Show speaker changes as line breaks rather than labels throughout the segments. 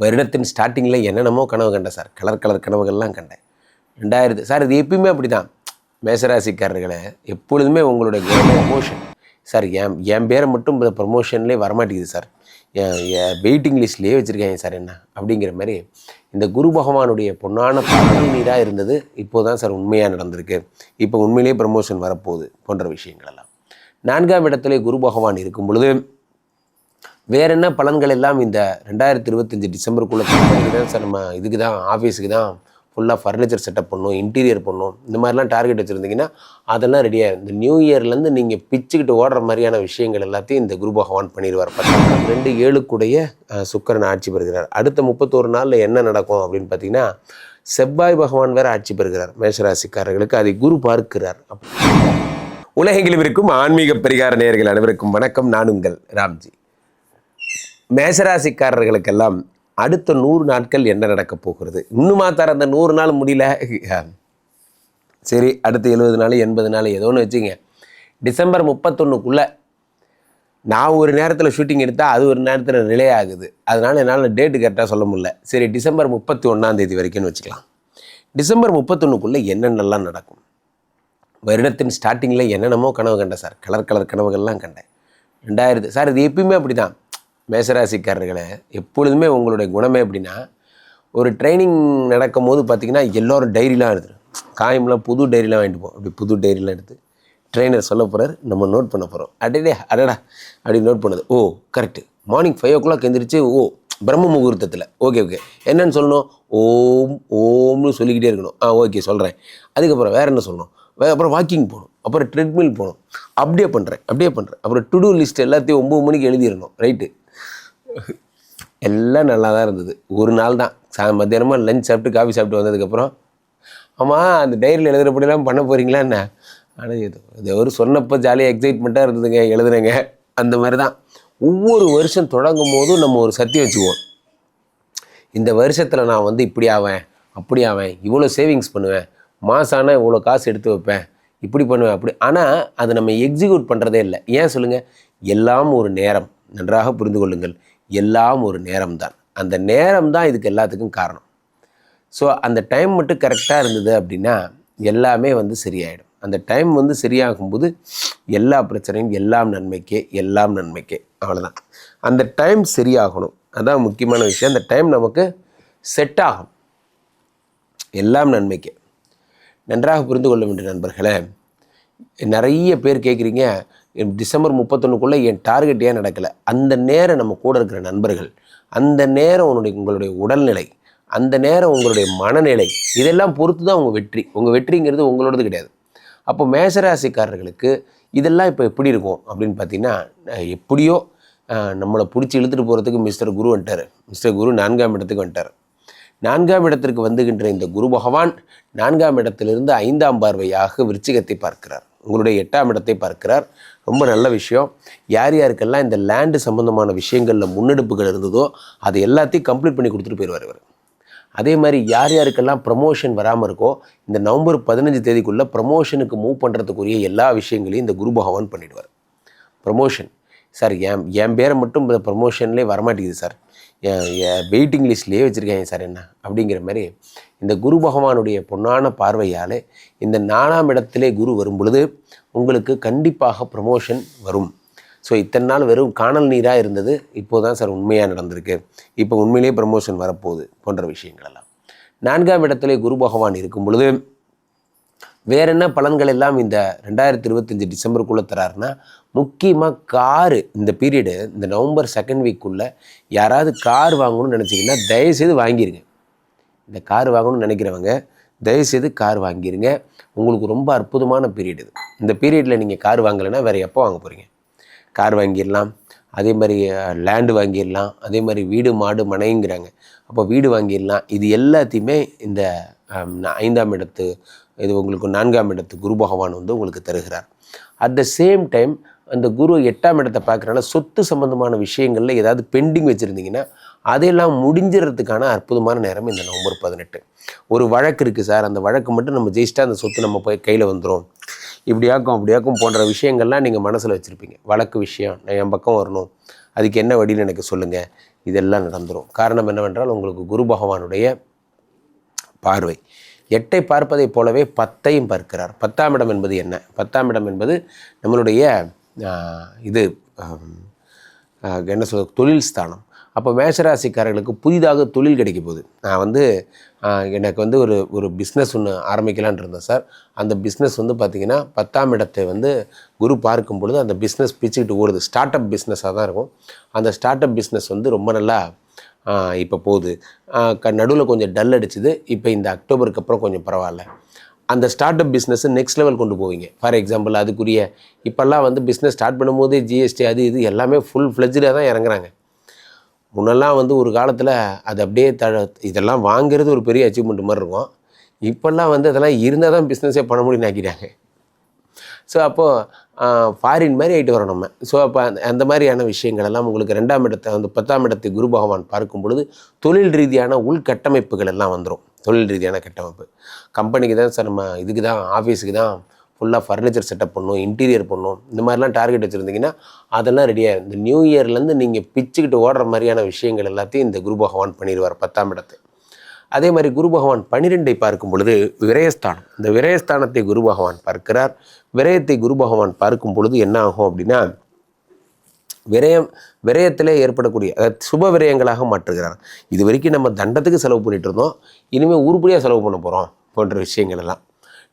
வருடத்தின் ஸ்டார்டிங்கில் என்னென்னமோ கனவு கண்டேன் சார். கலர் கலர் கனவுகள்லாம் கண்டேன். ரெண்டாயிரத்து சார் இது எப்பயுமே அப்படி தான் மேசராசிக்காரர்களை எப்பொழுதுமே உங்களுடைய ப்ரமோஷன் சார் என் என் பேரை மட்டும் இந்த ப்ரமோஷன்லேயே வரமாட்டேங்குது சார். என் வெயிட்டிங் லிஸ்ட்லேயே வச்சுருக்கேன் சார் என்ன அப்படிங்கிற மாதிரி இந்த குரு பகவானுடைய பொன்னான பாடல் நீராக இருந்தது. இப்போ தான் சார் உண்மையாக நடந்திருக்கு. இப்போ உண்மையிலேயே ப்ரமோஷன் வரப்போகுது போன்ற விஷயங்கள் எல்லாம் நான்காம் இடத்துல குரு பகவான் இருக்கும் பொழுது வேற என்ன பலன்கள் எல்லாம் இந்த ரெண்டாயிரத்தி இருபத்தஞ்சி டிசம்பருக்குள்ளே சார் நம்ம இதுக்கு தான் ஆஃபீஸுக்கு தான் ஃபுல்லாக ஃபர்னிச்சர் செட்டப் பண்ணணும் இன்டீரியர் பண்ணணும் இந்த மாதிரிலாம் டார்கெட் வச்சுருந்தீங்கன்னா அதெல்லாம் ரெடியாக இந்த நியூ இயர்லேருந்து நீங்கள் பிச்சுக்கிட்டு ஓடுற மாதிரியான விஷயங்கள் எல்லாத்தையும் இந்த குரு பகவான் பண்ணிடுவார். பார்த்தீங்கன்னா ரெண்டு ஏழுக்குடைய சுக்கரன் ஆட்சி பெறுகிறார். அடுத்த முப்பத்தோரு நாளில் என்ன நடக்கும் அப்படின்னு பார்த்தீங்கன்னா செவ்வாய் பகவான் வேறு ஆட்சி பெறுகிறார். மேஷராசிக்காரர்களுக்கு அதை குரு பார்க்கிறார். உலகெங்கிலும் இருக்கும் ஆன்மீக பரிகார நேயர்கள் அனைவருக்கும் வணக்கம். நான் உங்கள் ராம்ஜி. மேசராசிக்காரர்களுக்கெல்லாம் அடுத்த நூறு நாட்கள் என்ன நடக்கப் போகிறது? இன்னுமா தர அந்த நூறு நாள் முடியல? சரி அடுத்த எழுபது நாள் எண்பது நாள் ஏதோ ஒன்று வச்சுங்க. டிசம்பர் முப்பத்தொன்றுக்குள்ளே நான் ஒரு நேரத்தில் ஷூட்டிங் எடுத்தால் அது ஒரு நேரத்தில் ரிலே ஆகுது. அதனால் என்னால் டேட்டு கரெக்டாக சொல்ல முடியல. சரி டிசம்பர் முப்பத்தி ஒன்றாந்தேதி வரைக்கும்னு வச்சுக்கலாம். டிசம்பர் முப்பத்தொன்றுக்குள்ளே என்னென்னலாம் நடக்கும்? வருடத்தின் ஸ்டார்டிங்கில் என்னென்னமோ கனவு கண்டேன் சார். கலர் கலர் கனவுகள்லாம் கண்டேன். ரெண்டாயிரத்து சார் இது எப்பயுமே அப்படி தான் மேசராசிக்காரர்களை எப்பொழுதுமே உங்களுடைய குணமே எப்படின்னா ஒரு ட்ரைனிங் நடக்கும் போது பார்த்தீங்கன்னா எல்லோரும் டைரிலாம் எடுத்துரும் காயம்லாம் புது டைரிலாம் வாங்கிட்டு போவோம் அப்படி புது டைரிலாம் எடுத்து ட்ரெயினர் சொல்ல போகிறார் நம்ம நோட் பண்ண போகிறோம் அடடே அடடா அப்படி நோட் பண்ணது. Oh correct morning five o'clock எந்திரிச்சு ஓ பிரம்ம முகூர்த்தத்தில். ஓகே ஓகே என்னென்னு சொல்லணும்? ஓம் ஓம்னு சொல்லிக்கிட்டே இருக்கணும். ஆ ஓகே சொல்கிறேன் அதுக்கப்புறம் வேறு என்ன சொல்லணும்? வே அப்புறம் வாக்கிங் போகணும். அப்புறம் ட்ரெட்மில் போகணும். அப்படியே பண்ணுறேன் அப்படியே பண்ணுறேன் அப்புறம் டு டூ லிஸ்ட் எல்லாத்தையும் ஒம்பது மணிக்கு எழுதிடணும். ரைட்டு எல்லாம் நல்லா தான் இருந்தது. ஒரு நாள் தான். சா மத்தியானமாக லஞ்ச் சாப்பிட்டு காஃபி சாப்பிட்டு வந்ததுக்கப்புறம் ஆமாம் அந்த டைரியில் எழுதுறபடிலாம் பண்ண போகிறீங்களா என்ன? ஆனால் இது இது சொன்னப்போ ஜாலியாக எக்ஸைட்மெண்ட்டாக இருந்ததுங்க எழுதுனேங்க. அந்த மாதிரி தான் ஒவ்வொரு வருஷம் தொடங்கும் போதும் நம்ம ஒரு சத்தியம் வச்சுக்குவோம். இந்த வருஷத்தில் நான் வந்து இப்படி ஆவேன் அப்படி ஆவேன் இவ்வளோ சேவிங்ஸ் பண்ணுவேன் மாதம் ஆனால் இவ்வளோ காசு எடுத்து வைப்பேன் இப்படி பண்ணுவேன் அப்படி. ஆனால் அதை நம்ம எக்ஸிக்யூட் பண்ணுறதே இல்லை. ஏன் சொல்லுங்கள் எல்லாம் ஒரு நேரம். நன்றாக புரிந்து கொள்ளுங்கள். எல்லாம் ஒரு நேரம் தான் அந்த நேரம் தான் இதுக்கு எல்லாத்துக்கும் காரணம். ஸோ அந்த டைம் மட்டும் கரெக்டாக இருந்தது அப்படின்னா எல்லாமே வந்து சரியாயிடும். அந்த டைம் வந்து சரியாகும்போது எல்லா பிரச்சனையும் எல்லாம் நன்மைக்கே எல்லாம் நன்மைக்கே. அவ்வளோதான் அந்த டைம் சரியாகணும். அதான் முக்கியமான விஷயம். அந்த டைம் நமக்கு செட் ஆகும். எல்லாம் நன்மைக்கே. நன்றாக புரிந்து கொள்ள வேண்டிய நண்பர்களே. நிறைய பேர் கேட்குறீங்க டிசம்பர் முப்பத்தொன்னுக்குள்ளே என் டார்கெட் ஏன் நடக்கலை? அந்த நேரம் நம்ம கூட இருக்கிற நண்பர்கள் அந்த நேரம் உன்னுடைய உங்களுடைய உடல்நிலை அந்த நேரம் உங்களுடைய மனநிலை இதெல்லாம் பொறுத்து தான் உங்கள் வெற்றி. உங்கள் வெற்றிங்கிறது உங்களோடது கிடையாது. அப்போ மேசராசிக்காரர்களுக்கு இதெல்லாம் இப்போ எப்படி இருக்கும் அப்படின்னு பார்த்தீங்கன்னா எப்படியோ நம்மளை பிடிச்சி இழுத்துட்டு போகிறதுக்கு மிஸ்டர் குரு வந்துட்டார். மிஸ்டர் குரு நான்காம் இடத்துக்கு வந்துட்டார். நான்காம் இடத்திற்கு வந்துகின்ற இந்த குரு பகவான் நான்காம் இடத்திலிருந்து ஐந்தாம் பார்வையாக விருச்சிகத்தை பார்க்கிறார். உங்களுடைய எட்டாம் இடத்தை பார்க்கிறார். ரொம்ப நல்ல விஷயம். யார் யாருக்கெல்லாம் இந்த லேண்டு சம்மந்தமான விஷயங்களில் முன்னெடுப்புகள் இருந்ததோ அது எல்லாத்தையும் கம்ப்ளீட் பண்ணி கொடுத்துட்டு போயிடுவார் இவர். அதே மாதிரி யார் யாருக்கெல்லாம் ப்ரமோஷன் வராமல் இருக்கோ இந்த நவம்பர் பதினஞ்சு தேதிக்குள்ளே ப்ரமோஷனுக்கு மூவ் பண்ணுறதுக்குரிய எல்லா விஷயங்களையும் இந்த குரு பகவான் பண்ணிடுவார். ப்ரமோஷன் சார் என் என் பேரை மட்டும் இந்த ப்ரமோஷன்லேயே வரமாட்டேங்குது சார். வெயிட்டிங் லிஸ்ட்லேயே வச்சுருக்கேன் சார் என்ன? அப்படிங்கிற மாதிரி இந்த குரு பகவானுடைய பொன்னான பார்வையால் இந்த நாலாம் இடத்திலே குரு வரும் பொழுது உங்களுக்கு கண்டிப்பாக ப்ரமோஷன் வரும். ஸோ இத்தனை நாள் வெறும் காணல் நீராக இருந்தது இப்போ தான் சார் உண்மையாக நடந்திருக்கு. இப்போ உண்மையிலேயே ப்ரமோஷன் வரப்போகுது போன்ற விஷயங்கள் எல்லாம் நான்காம் இடத்திலே குரு பகவான் இருக்கும் பொழுது வேற என்ன பலன்கள் எல்லாம் இந்த ரெண்டாயிரத்தி இருபத்தஞ்சி டிசம்பருக்குள்ளே தராருன்னா முக்கியமாக காரு. இந்த பீரியடு இந்த நவம்பர் செகண்ட் வீக்குள்ளே யாராவது கார் வாங்கணும்னு நினச்சிங்கன்னா தயவுசெய்து வாங்கிருங்க. இந்த கார் வாங்கணும்னு நினைக்கிறவங்க தயவுசெய்து கார் வாங்கிடுங்க உங்களுக்கு ரொம்ப அற்புதமான பீரியட் இது. இந்த பீரியடில் நீங்கள் கார் வாங்கலைன்னா வேறு எப்போ வாங்க போகிறீங்க கார் வாங்கிடலாம். அதே மாதிரி லேண்டு வாங்கிடலாம். அதே மாதிரி வீடு மாடு மனைங்கிறாங்க. அப்போ வீடு வாங்கிடலாம். இது எல்லாத்தையுமே இந்த ஐந்தாம் இடத்து இது உங்களுக்கு நான்காம் இடத்து குரு பகவான் வந்து உங்களுக்கு தருகிறார். அட் த சேம் டைம் அந்த குரு எட்டாம் இடத்தை பார்க்குறனால சொத்து சம்பந்தமான விஷயங்களில் ஏதாவது பெண்டிங் வச்சுருந்தீங்கன்னா அதையெல்லாம் முடிஞ்சிடறதுக்கான அற்புதமான நேரம் இந்த நவம்பர் பதினெட்டு. ஒரு வழக்கு இருக்குது சார் அந்த வழக்கு மட்டும் நம்ம ஜெயிச்சிட்டா அந்த சொத்து நம்ம போய் கையில் வந்துடும் இப்படியாக்கும் அப்படியாக்கும் போன்ற விஷயங்கள்லாம் நீங்கள் மனசில் வச்சுருப்பீங்க. வழக்கு விஷயம் என் பக்கம் வரணும் அதுக்கு என்ன வழின்னு எனக்கு சொல்லுங்கள் இதெல்லாம் நடந்துடும் காரணம் என்னவென்றால் உங்களுக்கு குரு பகவானுடைய பார்வை. எட்டை பார்ப்பதைப் போலவே பத்தையும் பார்க்கிறார். பத்தாம் இடம் என்பது என்ன? பத்தாம் இடம் என்பது நம்மளுடைய இது என்ன சொல் தொழில் ஸ்தானம். அப்போ மேஷராசிக்காரர்களுக்கு புதிதாக தொழில் கிடைக்க போகுது. நான் வந்து எனக்கு வந்து ஒரு ஒரு பிஸ்னஸ் ஒன்று ஆரம்பிக்கலான் இருந்தேன் சார். அந்த பிஸ்னஸ் வந்து பார்த்திங்கன்னா பத்தாம் இடத்தை வந்து குரு பார்க்கும் பொழுது அந்த பிஸ்னஸ் பிச்சுக்கிட்டு ஓடுது. ஸ்டார்ட் அப் பிஸ்னஸாக தான் இருக்கும். அந்த ஸ்டார்ட் அப் பிஸ்னஸ் வந்து ரொம்ப நல்லா இப்போ போகுது. க நடுவில் கொஞ்சம் டல் அடிச்சுது. இப்போ இந்த அக்டோபருக்கு அப்புறம் கொஞ்சம் பரவாயில்ல. அந்த ஸ்டார்ட் அப் பிஸ்னஸை நெக்ஸ்ட் லெவல் கொண்டு போவீங்க. ஃபார் எக்ஸாம்பிள் அதுக்குரிய இப்போல்லாம் வந்து பிஸ்னஸ் ஸ்டார்ட் பண்ணும்போதே ஜிஎஸ்டி அது இது எல்லாமே ஃபுல் ஃப்ளெஜ்டாக தான் இறங்குறாங்க. முன்னெல்லாம் வந்து ஒரு காலத்தில் அது அப்படியே த இதெல்லாம் வாங்குறது ஒரு பெரிய அச்சீவ்மெண்ட் மாதிரி இருக்கும். இப்போல்லாம் வந்து அதெல்லாம் இருந்தால் தான் பிஸ்னஸே பண்ண முடியும்னு ஆக்கிட்டாங்க ஸோ அப்போது ஃபாரின் மாதிரி ஆகிட்டு வரோம் நம்ம. ஸோ அப்போ அந்த அந்த மாதிரியான விஷயங்கள் எல்லாம் உங்களுக்கு ரெண்டாம் இடத்தை வந்து பத்தாம் இடத்தை குரு பகவான் பார்க்கும் பொழுது தொழில் ரீதியான உள்கட்டமைப்புகள் எல்லாம் வந்துடும் தொழில் ரீதியான கட்டமைப்பு. கம்பெனிக்கு தான் சார் நம்ம இதுக்கு தான் ஆஃபீஸுக்கு தான் ஃபுல்லாக ஃபர்னிச்சர் செட்டப் பண்ணணும் இன்டீரியர் பண்ணணும். இந்த மாதிரிலாம் டார்கெட் வச்சுருந்தீங்கன்னா அதெல்லாம் ரெடியாக இந்த நியூ இயர்லேருந்து நீங்கள் பிச்சுக்கிட்டு ஓடுற மாதிரியான விஷயங்கள் எல்லாத்தையும் இந்த குரு பகவான் பண்ணிடுவார் பத்தாம் இடத்தை. அதே மாதிரி குரு பகவான் பனிரெண்டை பார்க்கும் பொழுது விரயஸ்தானம். இந்த விரயஸ்தானத்தை குரு பகவான் பார்க்கிறார். விரயத்தை குரு பகவான் பார்க்கும் பொழுது என்ன ஆகும் அப்படின்னா விரயம் விரயத்திலே ஏற்படக்கூடிய அதாவது சுப விரயங்களாக மாற்றுகிறார். இது வரைக்கும் நம்ம தண்டத்துக்கு செலவு பண்ணிட்டு இருந்தோம். இனிமேல் உருப்படியாக செலவு பண்ண போகிறோம் போன்ற விஷயங்கள் எல்லாம்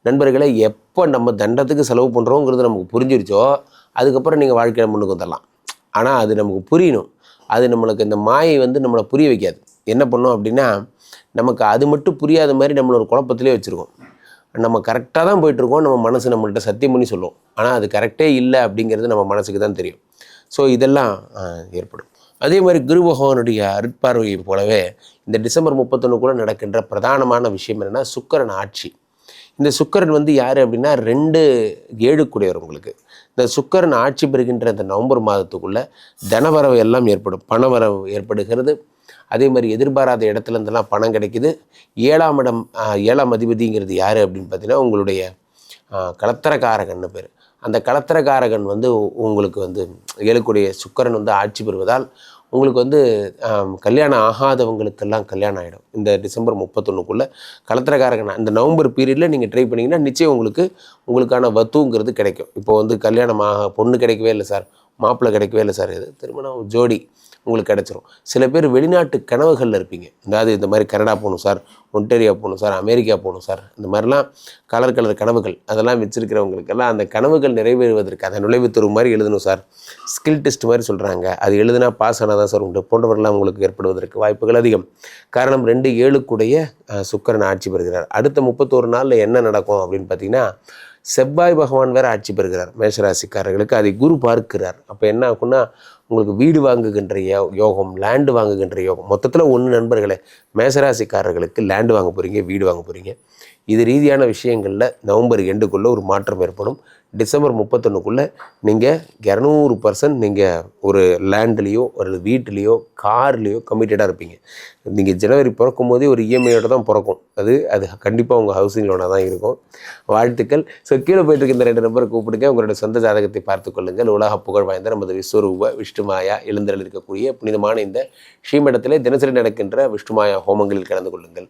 நண்பர்களை எப்போ நம்ம தண்டத்துக்கு செலவு பண்ணுறோங்கிறது நமக்கு புரிஞ்சிருச்சோ அதுக்கப்புறம் நீங்கள் வாழ்க்கையில் முன்னுக்கு வந்துடலாம். ஆனால் அது நமக்கு புரியணும். அது நம்மளுக்கு இந்த மாயை வந்து நம்மளை புரிய வைக்காது. என்ன பண்ணோம் அப்படின்னா நமக்கு அது மட்டும் புரியாத மாதிரி நம்மளை ஒரு குழப்பத்திலே வச்சுருக்கோம். நம்ம கரெக்டாக தான் போயிட்டுருக்கோம் நம்ம மனசு நம்மள்கிட்ட சத்தியம் பண்ணி சொல்லுவோம் ஆனால் அது கரெக்டே இல்லை அப்படிங்கிறது நம்ம மனசுக்கு தான் தெரியும். ஸோ இதெல்லாம் ஏற்படும். அதே மாதிரி குரு பகவானுடைய அருட்பார்வையை போலவே இந்த டிசம்பர் முப்பத்தொன்னுக்குள்ளே நடக்கின்ற பிரதானமான விஷயம் என்னென்னா சுக்கரன் ஆட்சி. இந்த சுக்கரன் வந்து யார் அப்படின்னா ரெண்டு ஏழுக்குடையவர் உங்களுக்கு. இந்த சுக்கரன் ஆட்சி பெறுகின்ற இந்த நவம்பர் மாதத்துக்குள்ளே தனவரவு எல்லாம் ஏற்படும். பணவரவு ஏற்படுகிறது. அதே மாதிரி எதிர்பாராத இடத்துலருந்தெல்லாம் பணம் கிடைக்குது. ஏழாம் இடம் ஏழாம் அதிபதிங்கிறது யார் அப்படின்னு பார்த்தீங்கன்னா உங்களுடைய ஆஹ், பேர். அந்த கலத்தரக்காரகன் வந்து உங்களுக்கு வந்து ஏழுக்குடைய சுக்கரன் வந்து ஆட்சி பெறுவதால் உங்களுக்கு வந்து கல்யாணம் ஆகாதவங்களுக்கெல்லாம் கல்யாணம் ஆகிடும் இந்த டிசம்பர் முப்பத்தொன்னுக்குள்ளே கலத்திரக்காரகன் இந்த நவம்பர் பீரியடில் நீங்கள் ட்ரை பண்ணிங்கன்னா நிச்சயம் உங்களுக்கு உங்களுக்கான வத்துங்கிறது கிடைக்கும். இப்போ வந்து கல்யாணம் ஆக பொண்ணு கிடைக்கவே இல்லை சார் மாப்பிள்ளை கிடைக்கவே இல்லை சார் இது திருமணம் ஜோடி. உங்களுக்கு கிடச்சிரும். சில பேர் வெளிநாட்டு கனவுகளில் இருப்பீங்க. அதாவது இந்த மாதிரி கனடா போகணும் சார் ஒன்டேரியா போகணும் சார் அமெரிக்கா போகணும் சார் இந்த மாதிரிலாம் கலர் கலர் கனவுகள் அதெல்லாம் வச்சுருக்கிறவங்களுக்கெல்லாம் அந்த கனவுகள் நிறைவேறுவதற்கு அதை நுழைவுத் மாதிரி எழுதணும் சார். ஸ்கில் டெஸ்ட் மாதிரி சொல்கிறாங்க அது எழுதுனா பாஸ் ஆனால் தான் சார் உண்டு. போன்றவர்கள்லாம் உங்களுக்கு ஏற்படுவதற்கு வாய்ப்புகள் அதிகம். காரணம் ரெண்டு ஏழுக்குடைய சுக்கரன் ஆட்சி பெறுகிறார். அடுத்த முப்பத்தோரு நாளில் என்ன நடக்கும் அப்படின்னு பார்த்தீங்கன்னா செவ்வாய் பகவான் வேறு ஆட்சி பெறுகிறார். மேஷராசிக்காரர்களுக்கு. அதை குரு பார்க்கிறார். அப்போ என்ன ஆகும்னா உங்களுக்கு வீடு வாங்குகின்ற யோ யோகம் லேண்டு வாங்குகின்ற யோகம். மொத்தத்தில் ஒன்று நண்பர்களே மேசராசிக்காரர்களுக்கு லேண்டு வாங்க போகிறீங்க வீடு வாங்க போகிறீங்க இது ரீதியான விஷயங்களில் நவம்பர் எண்டுக்குள்ளே ஒரு மாற்றம் ஏற்படும். டிசம்பர் முப்பத்தொன்றுக்குள்ளே நீங்கள் இரநூறு பர்சன்ட் நீங்கள் ஒரு லேண்ட்லேயோ ஒரு வீட்லேயோ கார்லேயோ கமிட்டடாக இருப்பீங்க. நீங்கள் ஜனவரி பிறக்கும் போதே ஒரு இஎம்ஐயோட தான் பிறக்கும். அது அது கண்டிப்பாக உங்கள் ஹவுசிங் லோனாக தான் இருக்கும். வாழ்த்துக்கள். ஸோ கீழே போயிட்டு இருக்க இந்த ரெண்டு நம்பரை கூப்பிடுங்க. உங்களுடைய சொந்த ஜாதகத்தை பார்த்து கொள்ளுங்கள். உலக புகழ் வாய்ந்த நமது விஸ்வரூப விஷ்ணுமாயா எழுந்தரில் இருக்கக்கூடிய புனிதமான இந்த ஸ்ரீமடத்திலே தினசரி நடக்கின்ற விஷ்ணுமாயா ஹோமங்களில் கலந்து கொள்ளுங்கள்.